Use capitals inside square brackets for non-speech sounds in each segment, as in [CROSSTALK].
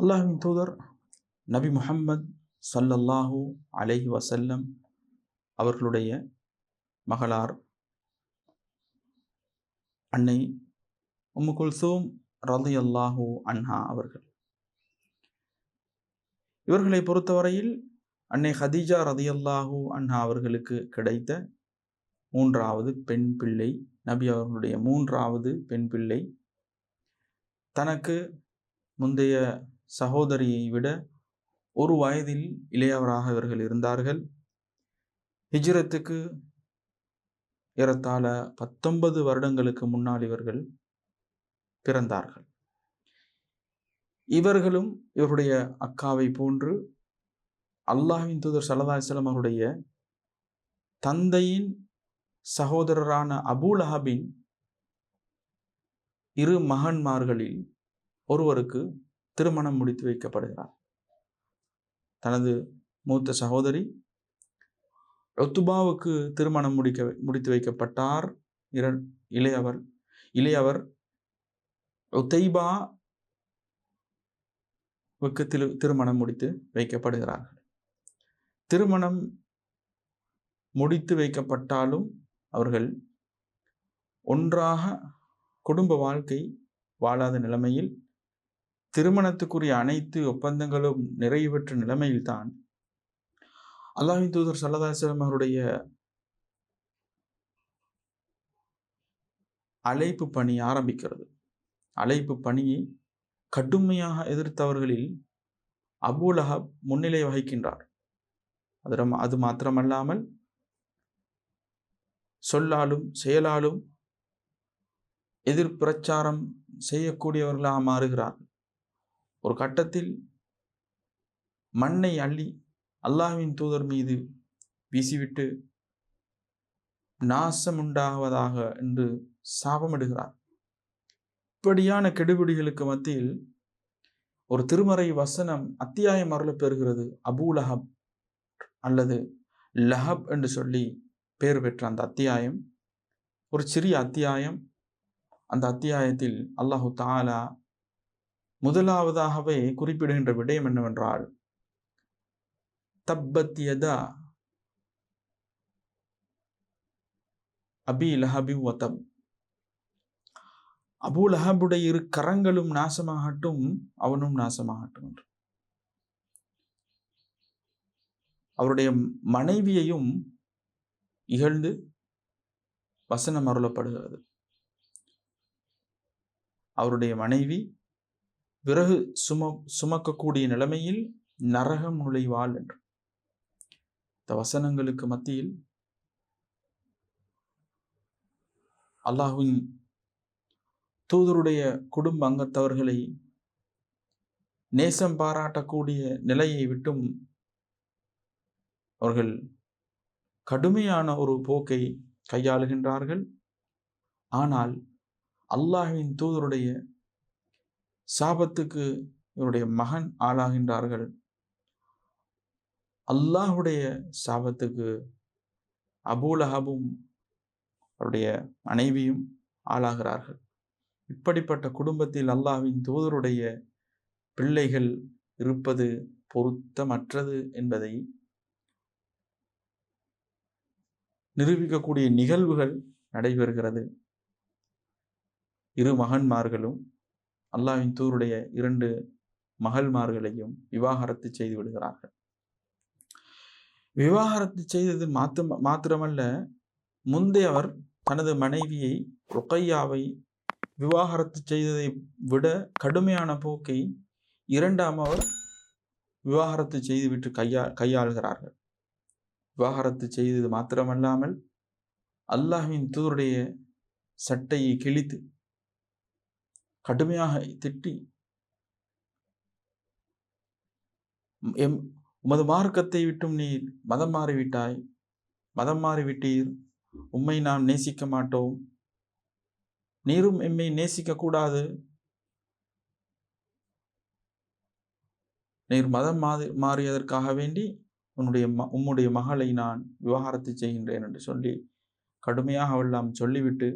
அல்லாஹின் தூதர் நபி முஹம்மத் ஸல்லல்லாஹு அலஹி வசல்லம் அவர்களுடைய மகளார் அன்னை உம்மு குல்சூம் ரலியல்லாஹு அன்ஹா அவர்கள். இவர்களை பொறுத்தவரையில் அன்னை ஹதீஜா ரதியல்லாஹு அன்ஹா அவர்களுக்கு கிடைத்த மூன்றாவது பெண் பிள்ளை நபி அவர்களுடைய மூன்றாவது பெண் பிள்ளை. தனக்கு முந்தைய சகோதரியை விட ஒரு வயதில் இளையவராக இவர்கள் இருந்தார்கள். ஹிஜ்ரத்துக்கு ஏறத்தாழ பத்தொன்பது வருடங்களுக்கு முன்னால் இவர்கள் பிறந்தார்கள். இவர்களும் இவருடைய அக்காவை போன்று அல்லாஹின் தூதர் சலதாசலம் அவருடைய தந்தையின் சகோதரரான அபூலஹபின் இரு மகன்மார்களில் ஒருவருக்கு திருமணம் முடித்து வைக்கப்படுகிறார். தனது மூத்த சகோதரி ஒத்துபாவுக்கு திருமணம் முடிக்க முடித்து வைக்கப்பட்டார். இர இளையவர் இளையவர் ஒத்தைபாவுக்கு திரு திருமணம் முடித்து வைக்கப்படுகிறார்கள். திருமணம் முடித்து வைக்கப்பட்டாலும் அவர்கள் ஒன்றாக குடும்ப வாழ்க்கை வாழாத நிலைமையில் திருமணத்துக்குரிய அனைத்து ஒப்பந்தங்களும் நிறைவு பெற்ற நிலைமையில்தான் அல்லாஹின் தூதர் சல்லதாசலம் அவருடைய அழைப்பு பணி ஆரம்பிக்கிறது. அழைப்பு பணியை கடுமையாக எதிர்த்தவர்களில் அபூலஹப் முன்னிலை வகிக்கின்றார். அது அது மாத்திரமல்லாமல் சொல்லாலும் செயலாலும் எதிர் பிரச்சாரம் செய்யக்கூடியவர்களாக மாறுகிறார்கள். ஒரு கட்டத்தில் மண்ணை அள்ளி அல்லாஹ்வின் தூதர் மீது வீசிவிட்டு நாசம் உண்டாவதாக என்று சாபமிடுகிறார். இப்படியான கெடுபிடிகளுக்கு மத்தியில் ஒரு திருமறை வசனம் அத்தியாயம் அருள பெறுகிறது. அபூ லஹப் அல்லது லஹப் என்று சொல்லி பெயர் பெற்ற அந்த அத்தியாயம். ஒரு சிறிய அத்தியாயம். அந்த அத்தியாயத்தில் அல்லாஹு தாலா முதலாவதாகவே குறிப்பிடுகின்ற விடயம் என்னவென்றால் தப்பத் யதா அபி லஹபி வதம் அபு லஹபுடைய இரு கரங்களும் நாசமாகட்டும் அவனும் நாசமாகட்டும் என்று. அவருடைய மனைவியையும் இகழ்ந்து வசனம் அருளப்படுகிறது. அவருடைய மனைவி விறகு சும சுமக்கக்கூடிய நிலைமையில் நரகம் நுழைவாள் என்று. இந்த வசனங்களுக்கு மத்தியில் அல்லாஹுவின் தூதருடைய குடும்ப அங்கத்தவர்களை நேசம் பாராட்டக்கூடிய நிலையை விட்டும் அவர்கள் கடுமையான ஒரு போக்கை கையாளுகின்றார்கள். ஆனால் அல்லாஹின் தூதருடைய சாபத்துக்கு இவருடைய மகன் ஆளாகின்றார்கள். அல்லாஹுடைய சாபத்துக்கு அபூலஹபும் அவருடைய மனைவியும் ஆளாகிறார்கள். இப்படிப்பட்ட குடும்பத்தில் அல்லாஹ்வின் தூதருடைய பிள்ளைகள் இருப்பது பொருத்தமற்றது என்பதை நிரூபிக்கக்கூடிய நிகழ்வுகள் நடைபெறுகிறது. இரு மகன்மார்களும் அல்லாவின் தூருடைய இரண்டு மகள்மார்களையும் விவாகரத்து செய்து விடுகிறார்கள். விவாகரத்து செய்தது மாத்த மாத்திரமல்ல முந்தையவர் தனது மனைவியை ருக்கையாவை விவாகரத்து செய்ததை விட கடுமையான போக்கை இரண்டாம் அவர் விவாகரத்து செய்துவிட்டு கையா கையாளுகிறார்கள். விவாகரத்து செய்தது மாத்திரமல்லாமல் அல்லாஹின் தூருடைய சட்டையை கிழித்து கடுமையாக திட்டி எம் உமது மார்க்கத்தை விட்டும் நீர் மதம் மாறிவிட்டாய். மதம் மாறிவிட்டீர். உம்மை நாம் நேசிக்க மாட்டோம். நீரும் எம்மை நேசிக்க கூடாது நீர் மதம் மாறி மாறியதற்காக வேண்டி உன்னுடைய ம உம்முடைய மகளை நான் விவாகரத்து செய்கின்றேன் என்று சொல்லி கடுமையாக அவெல்லாம் சொல்லிவிட்டு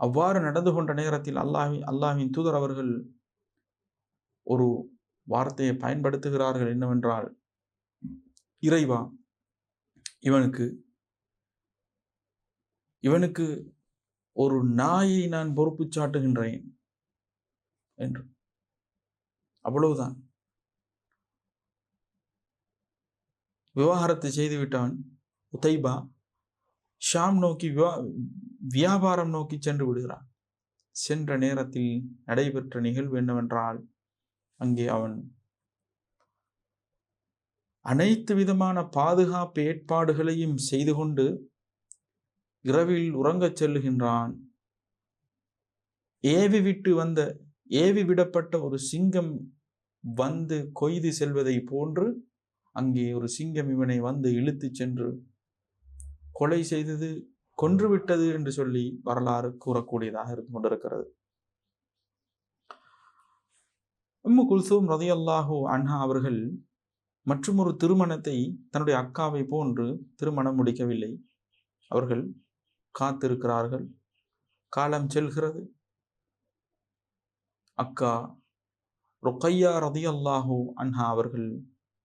அவ்வாறு நடந்து கொண்ட நேரத்தில் அல்லாஹி அல்லாஹின் தூதர் அவர்கள் ஒரு வார்த்தையை பயன்படுத்துகிறார்கள் என்னவென்றால் இறைவா இவனுக்கு இவனுக்கு ஒரு நாயை நான் பொறுப்பு சாட்டுகின்றேன் என்று. அவ்வளவுதான். விவாகரத்தை செய்துவிட்டான் உதைபா ஷாம் நோக்கி விவா வியாபாரம் நோக்கி சென்று விடுகிறான். சென்ற நேரத்தில் நடைபெற்ற நிகழ்வு என்னவென்றால் அங்கே அவன் அனைத்து விதமான பாதுகாப்பு ஏற்பாடுகளையும் செய்து கொண்டு இரவில் உறங்கச் செல்லுகின்றான். ஏவி விட்டு வந்த ஏவி விடப்பட்ட ஒரு சிங்கம் வந்து கொய்து செல்வதை போன்று அங்கே ஒரு சிங்கம் இவனை வந்து இழுத்து சென்று கொலை செய்தது. கொன்றுவிட்டது என்று சொல்லி வரலாறு கூறக்கூடியதாக இருந்து கொண்டிருக்கிறது. உம்மு குல்சூம் ரதியல்லாஹு அன்ஹா அவர்கள் மற்றும் ஒரு திருமணத்தை தன்னுடைய அக்காவை போன்று திருமணம் முடிக்கவில்லை. அவர்கள் காத்திருக்கிறார்கள். காலம் செல்கிறது. அக்கா ரொக்கையா ரதி அல்லாஹூ அன்ஹா அவர்கள்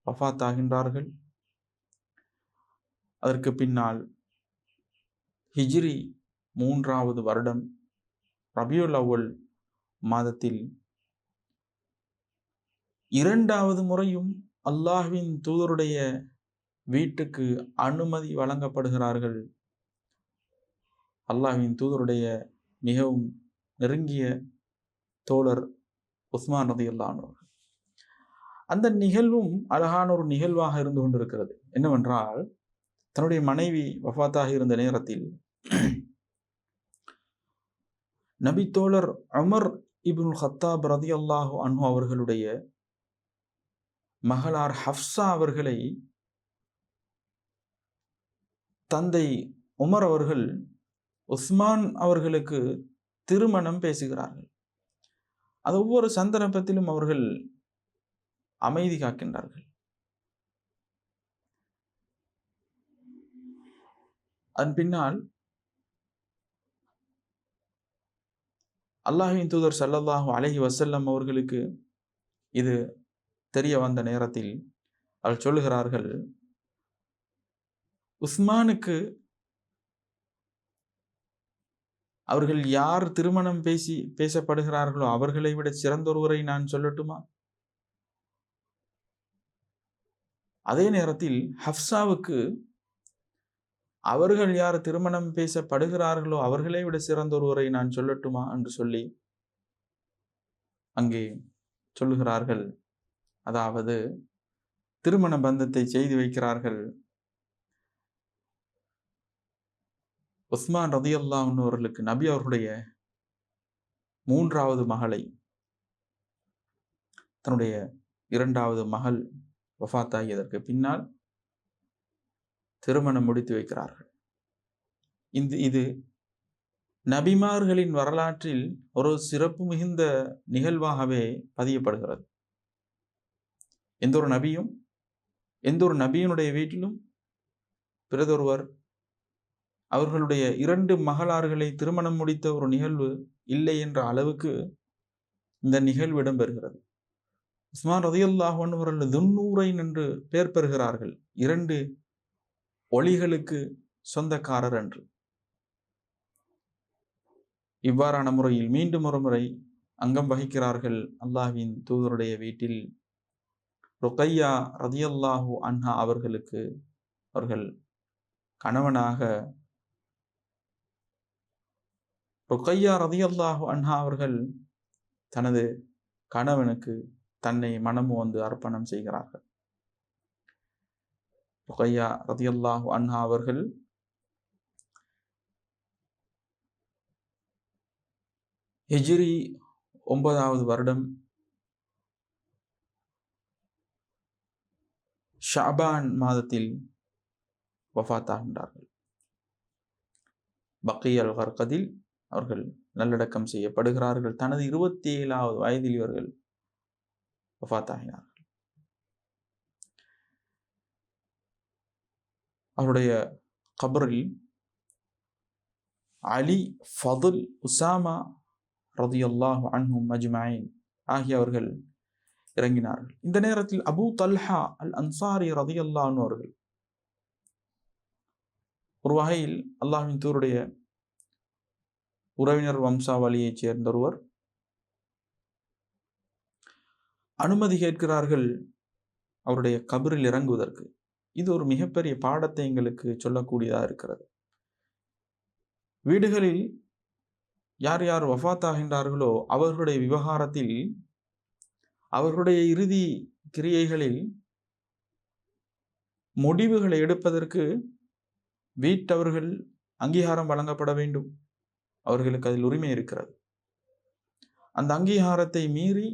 வஃத்தாகின்றார்கள் அதற்கு பின்னால் ஹிஜ்ரி மூன்றாவது வருடம் ரபியுல் அவ்வல் மாதத்தில் இரண்டாவது முறையும் அல்லாஹ்வின் தூதருடைய வீட்டுக்கு அனுமதி வழங்கப்படுகிறார்கள். அல்லாஹ்வின் தூதருடைய மிகவும் நெருங்கிய தோழர் உஸ்மான் ரதி அல்லானோர் அந்த நிகழ்வும் அழகான ஒரு நிகழ்வாக இருந்து கொண்டிருக்கிறது. என்னவென்றால் தன்னுடைய மனைவி வஃபாத்தாக இருந்த நேரத்தில் [CLEARS THROAT] நபி தோழர் அமர் இபுல் ஹத்தாப் ரதி அல்லாஹு அன்ஹு அவர்களுடைய மகளார் ஹப்சா அவர்களை தந்தை உமர் அவர்கள் உஸ்மான் அவர்களுக்கு திருமணம் பேசுகிறார்கள். அது ஒவ்வொரு சந்தர்ப்பத்திலும் அவர்கள் அமைதி காக்கின்றார்கள். அதன் பின்னால் அல்லாஹின் தூதர் சல்லல்லாஹு அலஹி வசல்லம் அவர்களுக்கு இது தெரிய வந்த நேரத்தில் அவள் சொல்லுகிறார்கள் உஸ்மானுக்கு அவர்கள் யார் திருமணம் பேசி பேசப்படுகிறார்களோ அவர்களை விட சிறந்தொருவரை நான் சொல்லட்டுமா? அதே நேரத்தில் ஹப்சாவுக்கு அவர்கள் யார் திருமணம் பேசப்படுகிறார்களோ அவர்களை விட சிறந்தொருவரை நான் சொல்லட்டுமா? என்று சொல்லி அங்கே சொல்லுகிறார்கள். அதாவது திருமண பந்தத்தை செய்து வைக்கிறார்கள். உஸ்மான் ரதியல்லா அவர்களுக்கு நபி அவர்களுடைய மூன்றாவது மகளை தன்னுடைய இரண்டாவது மகள் வஃத்தாகியதற்கு பின்னால் திருமணம் முடித்து வைக்கிறார்கள். இந்த இது நபிமார்களின் வரலாற்றில் ஒரு சிறப்பு மிகுந்த நிகழ்வாகவே பதியப்படுகிறது. எந்த ஒரு நபியும் எந்த ஒரு நபியினுடைய வீட்டிலும் பிறதொருவர் அவர்களுடைய இரண்டு மகளார்களை திருமணம் முடித்த ஒரு நிகழ்வு இல்லை என்ற அளவுக்கு இந்த நிகழ்வு இடம்பெறுகிறது உஸ்மான் ரதியுல்லாஹன் அவர்கள் துன்னூரை என்று பெயர் பெறுகிறார்கள். இரண்டு ஒளிகளுக்கு சொந்தக்காரர் என்று இவ்வாறான முறையில் மீண்டும் ஒரு முறை அங்கம் வகிக்கிறார்கள் அல்லாஹின் தூதருடைய வீட்டில். ருக்கையா ரதியல்லாஹு அன்ஹா அவர்களுக்கு அவர்கள் கணவனாக. ருக்கையா ரதியல்லாஹு அன்ஹா அவர்கள் தனது கணவனுக்கு தன்னை மனமு வந்து அர்ப்பணம் செய்கிறார்கள். ருக்கையா ரதியல்லாஹு அன்ஹா அவர்கள் ஹிஜ்ரி ஒன்பதாவது வருடம் ஷாபான் மாதத்தில் வஃத்தாகின்றார்கள். பக்கையல் ஹர்கதில் அவர்கள் நல்லடக்கம் செய்யப்படுகிறார்கள். தனது இருபத்தி ஏழாவது வயதில் இவர்கள் வஃத்தாகினார்கள். அவருடைய கபரில் அலி ஃபதுல் உசாமா ரதியுல்லாஹு அன்ஹும் மஜ்மாயின் ஆகியவர்கள் இறங்கினார்கள். இந்த நேரத்தில் அபூ தல்ஹா அல் அன்சாரி ரதியல்லான் அவர்கள் ஒரு வகையில் அல்லாஹின் தூருடைய உறவினர் வம்சாவளியைச் சேர்ந்தொருவர் அனுமதி கேட்கிறார்கள் அவருடைய கபரில் இறங்குவதற்கு. இது ஒரு மிகப்பெரிய பாடத்தை எங்களுக்கு சொல்லக்கூடியதாக இருக்கிறது. வீடுகளில் யார் யார் வஃபாத்தாகின்றார்களோ அவர்களுடைய விவகாரத்தில் அவர்களுடைய இறுதி கிரியைகளில் முடிவுகளை எடுப்பதற்கு வீட்டவர்கள் அங்கீகாரம் வழங்கப்பட வேண்டும். அவர்களுக்கு அதில் உரிமை இருக்கிறது. அந்த அங்கீகாரத்தை மீறி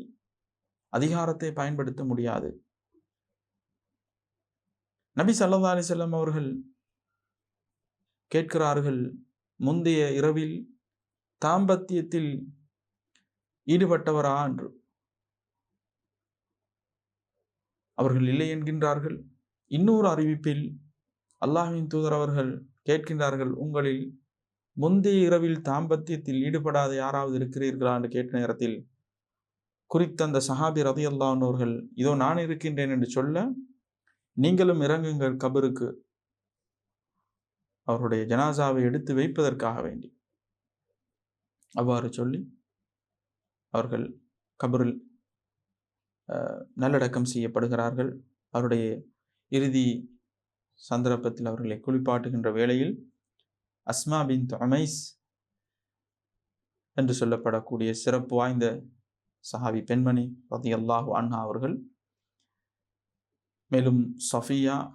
அதிகாரத்தை பயன்படுத்த முடியாது. நபி சல்லா அலிசல்லாம் அவர்கள் கேட்கிறார்கள் முந்தைய இரவில் தாம்பத்தியத்தில் ஈடுபட்டவரா என்று. அவர்கள் இல்லை என்கின்றார்கள். இன்னொரு அறிவிப்பில் அல்லாஹின் தூதர் அவர்கள் கேட்கின்றார்கள் உங்களில் முந்தைய இரவில் தாம்பத்தியத்தில் ஈடுபடாத யாராவது இருக்கிறீர்களா என்று கேட்ட நேரத்தில் குறித்த அந்த சஹாபி ரதி அல்லாஹர்கள் இதோ நான் இருக்கின்றேன் என்று சொல்ல நீங்களும் இறங்குங்கள் கபருக்கு. அவருடைய ஜனாசாவை எடுத்து வைப்பதற்காக வேண்டி. அவ்வாறு சொல்லி அவர்கள் கபரில் நல்லடக்கம் செய்யப்படுகிறார்கள். அவருடைய இறுதி சந்தர்ப்பத்தில் அவர்களை குளிப்பாட்டுகின்ற வேளையில் அஸ்மா பின் தொமைஸ் என்று சொல்லப்படக்கூடிய சிறப்பு வாய்ந்த சஹாபி பெண்மணி ரதி அல்லாஹு அண்ணா அவர்கள் மேலும் சஃபியா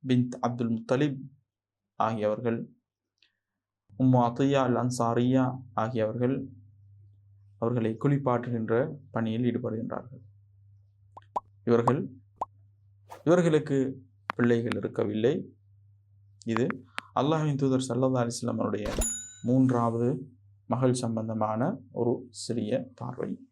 பின் அப்துல் முத்தலிப் ஆகியவர்கள் உம்மா அத்தையா அல் அன்சாரியா ஆகியவர்கள் அவர்களை குளிப்பாட்டுகின்ற பணியில் ஈடுபடுகின்றார்கள். இவர்கள் இவர்களுக்கு பிள்ளைகள் இருக்கவில்லை. இது அல்லாஹின் தூதர் சல்லா அலிஸ்லாம் மூன்றாவது மகள் சம்பந்தமான ஒரு சிறிய பார்வை.